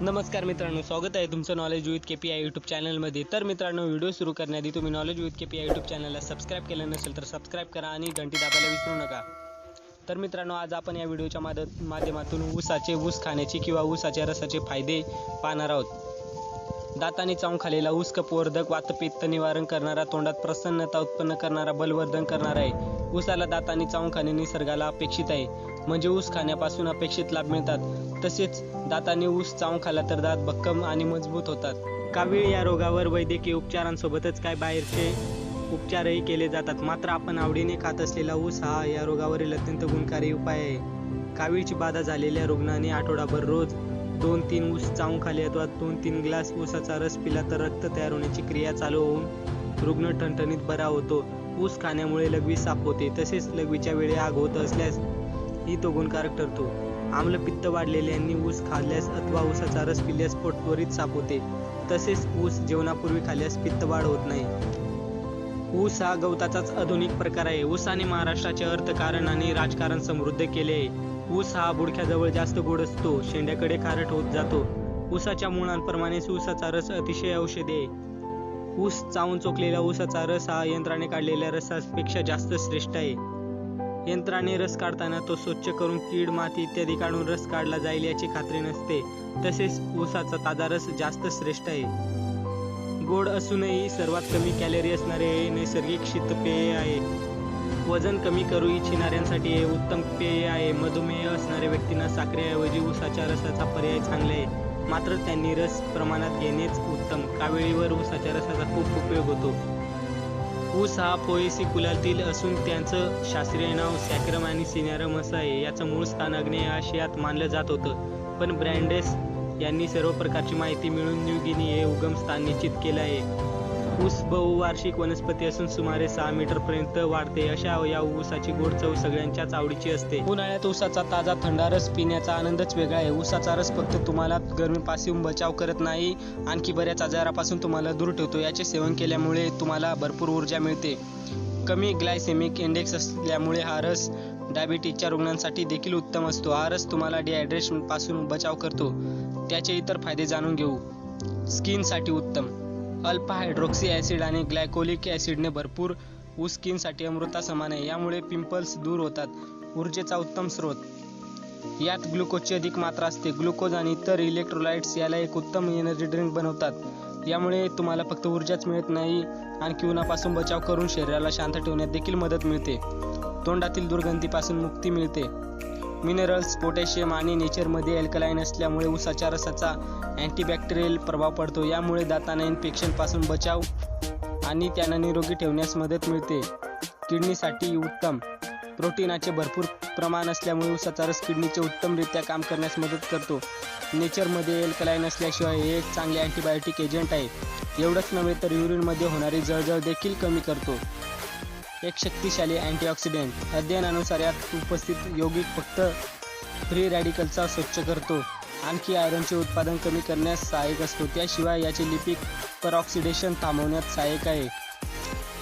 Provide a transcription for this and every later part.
नमस्कार मित्रांनो स्वागत आहे तुमचं knowledge with K P I YouTube चॅनलमध्ये तर मित्रांनो व्हिडिओ सुरू करण्याआधी तुम्ही knowledge with K P I YouTube चॅनलला सबस्क्राईब केलं नसेल तर सबस्क्राईब करा आणि घंटी दाबायला विसरू नका. तर मित्रांनो आज आपण या व्हिडिओच्या माध माध्यमातून ऊसाचे ऊस खाण्याचे किंवा ऊसाच्या रसाचे फायदे पाहणार आहोत. दाताने चावून खालेला ऊस कपवर्धक वातपित्त निवारण करणारा तोंडात प्रसन्नता उत्पन्न करणारा बलवर्धन करणारा आहे. ऊसाला दाताने चावून खाणे निसर्गाला अपेक्षित आहे. म्हणजे ऊस खाण्यापासून अपेक्षित लाभ मिळतात. तसेच दाताने ऊस चावून खाला तर दात भक्कम आणि मजबूत होतात. कावीळ या रोगावर वैद्यकीय उपचारांसोबतच काय बाहेरचे उपचारही केले जातात. मात्र आपण आवडीने खात असलेला ऊस हा या रोगावरील अत्यंत गुणकारी उपाय आहे. कावीळची बाधा झालेल्या रुग्णाने आठवडाभर रोज दोन तीन ऊस चावून खाली अथवा दोन तीन ग्लास ऊसाचा रस पिला तर रक्त तयार होण्याची क्रिया चालू होऊन रुग्ण ठणठणीत बरा होतो. ऊस खाण्यामुळे लघवी साफ होते. तसेच लघवीच्या वेळी आग होत असल्यास ही तो गुणकारक ठरतो. आम्लपित्त वाढलेल्यांनी ऊस खाल्ल्यास अथवा ऊसाचा रस पिल्यास पोट त्वरित साफ होते. तसेच ऊस जेवणापूर्वी खाल्ल्यास पित्त वाढ होत नाही. ऊस हा गवताचाच आधुनिक प्रकार आहे. ऊसाने महाराष्ट्राचे अर्थकारण आणि राजकारण समृद्ध केले आहे. ऊस हा बुडख्याजवळ जास्त गोड असतो शेंड्याकडे खारट होत जातो. ऊसाच्या मुळांप्रमाणेच ऊसाचा रस अतिशय औषधी आहे ऊस चावून चोकलेला ऊसाचा रस हा यंत्राने काढलेल्या रसापेक्षा जास्त श्रेष्ठ आहे. यंत्राने रस काढताना तो स्वच्छ करून कीड माती इत्यादी काढून रस काढला जाईल याची खात्री नसते. तसेच ऊसाचा ताजा रस जास्त श्रेष्ठ आहे. गोड असूनही सर्वात कमी कॅलरी असणारे हे नैसर्गिक शीतपेय आहे. वजन कमी करू इच्छिणाऱ्यांसाठी हे उत्तम पेय आहे. मधुमेह असणाऱ्या व्यक्तींना साखरेऐवजी उसाच्या रसाचा पर्याय चांगला आहे. मात्र त्यांनी रस प्रमाणात घेणेच उत्तम. कावेळीवर उसाच्या रसाचा खूप उपयोग होतो. ऊस हा पोएसी कुलातील असून त्यांचं शास्त्रीय नाव सॅक्रम आणि सिनॅरम असं आहे. याचं मूळ स्थान आग्नेय आशियात मानलं जात होतं. पण ब्रँडेस यांनी सर्व प्रकारची माहिती मिळून न्यू गिनी हे उगमस्थान निश्चित केलं आहे. ऊस बहुवार्षिक वनस्पती असून सुमारे सहा मीटर पर्यंत वाढते. अशा या ऊसाची गोड चव सगळ्यांच्याच आवडीची असते. उन्हाळ्यात ऊसाचा ताजा थंडा रस पिण्याचा आनंदच वेगळा आहे. ऊसाचा रस फक्त तुम्हाला गरमीपासून बचाव करत नाही आणखी बऱ्याच आजारापासून तुम्हाला दूर ठेवतो. याचे सेवन केल्यामुळे तुम्हाला भरपूर ऊर्जा मिळते. कमी ग्लायसेमिक इंडेक्स असल्यामुळे हा रस डायबिटीजच्या रुग्णांसाठी देखील उत्तम असतो. हा रस तुम्हाला डिहायड्रेशनपासून बचाव करतो. त्याचे इतर फायदे जाणून घेऊ. स्किनसाठी उत्तम. अल्फा हायड्रोक्सी ॲसिड आणि ग्लायकोलिक ॲसिडने भरपूर ऊस स्किनसाठी अमृता समान आहे. यामुळे पिंपल्स दूर होतात. ऊर्जेचा उत्तम स्रोत. यात ग्लुकोजची अधिक मात्रा असते. ग्लुकोज आणि इतर इलेक्ट्रोलाइट्स याला एक उत्तम एनर्जी ड्रिंक बनवतात. यामुळे तुम्हाला फक्त ऊर्जाच मिळत नाही आणखी उन्हापासून बचाव करून शरीराला शांत ठेवण्यात देखील मदत मिळते. तोंडातील दुर्गंधीपासून मुक्ती मिळते. मिनरल्स पोटॅशियम आणि नेचरमध्ये अल्कलाईन असल्यामुळे उसाच्या रसाचा अँटीबॅक्टेरियल प्रभाव पडतो. यामुळे दातांना इन्फेक्शनपासून बचाव आणि त्यांना निरोगी ठेवण्यास मदत मिळते. किडनीसाठी उत्तम. प्रोटीनाचे भरपूर प्रमाण असल्यामुळे उसाचा रस किडनीचे उत्तमरित्या काम करण्यास मदत करतो. नेचरमध्ये एल्कलाईन असल्याशिवाय हे एक चांगले अँटीबायोटिक एजंट आहे. एवढंच नव्हे तर युरिनमध्ये होणारी जळजळ देखील कमी करतो. एक शक्तिशाली अँटीऑक्सिडेंट. अध्ययनानुसार यात उपस्थित यौगिक फक्त फ्री रॅडिकलचा स्वच्छ करतो. आणखी आयरनचे उत्पादन कमी करण्यास सहाय्यक असतो. त्याशिवाय याचे लिपिक परऑक्सिडेशन थांबवण्यात सहाय्यक आहे.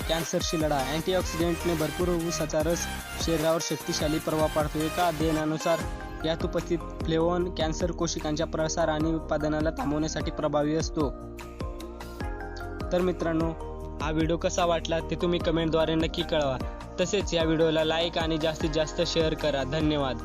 कॅन्सरशी लढा. अँटीऑक्सिडेंटने भरपूर ऊसाचा रस शरीरावर शक्तिशाली प्रभाव पाडतो. एका अध्ययनानुसार यात उपस्थित फ्लेवॉन कॅन्सर कोशिकांच्या प्रसार आणि उत्पादनाला थांबवण्यासाठी प्रभावी असतो. तर मित्रांनो हा व्हिडिओ कसा वाटला ते तुम्ही कमेंटद्वारे नक्की कळवा. तसेच या व्हिडिओला लाईक आणि जास्तीत जास्त शेअर करा. धन्यवाद.